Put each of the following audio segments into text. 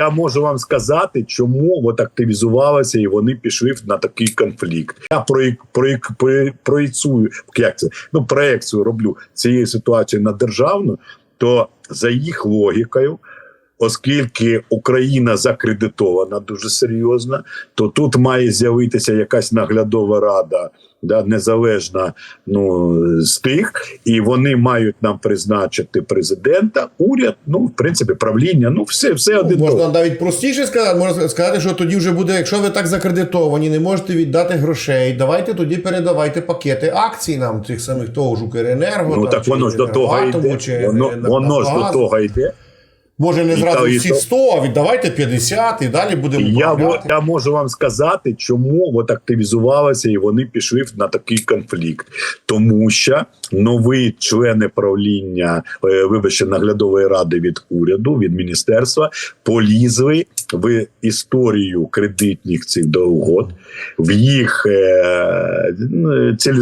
Я можу вам сказати, чому от активізувалися і вони пішли на такий конфлікт. Я проєк, проєк, проєк, проєцую, як це ну проекцію роблю цієї ситуації на державну, то за їх логікою. Оскільки Україна закредитована дуже серйозно, то тут має з'явитися якась наглядова рада, да, незалежна ну, з тих, і вони мають нам призначити президента, уряд, ну, в принципі, правління, ну, все, все Ну, один. можна того. навіть простіше сказати, можна сказати, що тоді вже буде, якщо ви так закредитовані, не можете віддати грошей, давайте тоді передавайте пакети акцій нам, тих самих того ж Укренерго. Ну там, так чи воно ж до того йде. чи Воно, воно ж до того йде. Може не зразу і всі то. 100, а віддавайте 50 і далі будемо Я, я можу вам сказати, чому от активізувалося і вони пішли на такий конфлікт, тому що нові члени правління, е, вибачте, наглядової ради від уряду, від міністерства, полізли в історію кредитних цих доугод, в їх е, ну, ціль,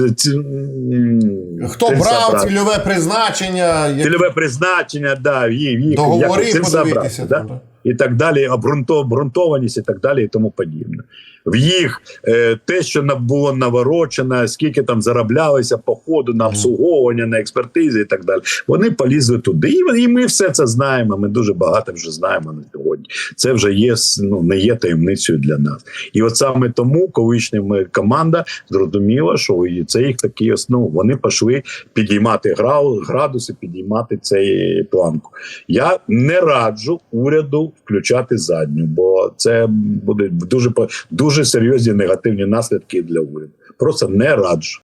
Хто ціль брав цільове призначення, як- цільове призначення, да, в їх договори як подивитися. брати, да? І так далі, обґрунтов- обґрунтованість і так далі, і тому подібне. В їх е, те, що було наворочено, скільки там зароблялося по ходу на обслуговування, на експертизи і так далі. Вони полізли туди. І, і ми все це знаємо. Ми дуже багато вже знаємо на сьогодні. Це вже є ну, не є таємницею для нас. І от саме тому колишня команда зрозуміла, що це їх такий основ. Вони пішли підіймати градуси, підіймати цей планку. Я не раджу уряду включати задню, бо це буде дуже дуже серйозні негативні наслідки для уряду. Просто не раджу.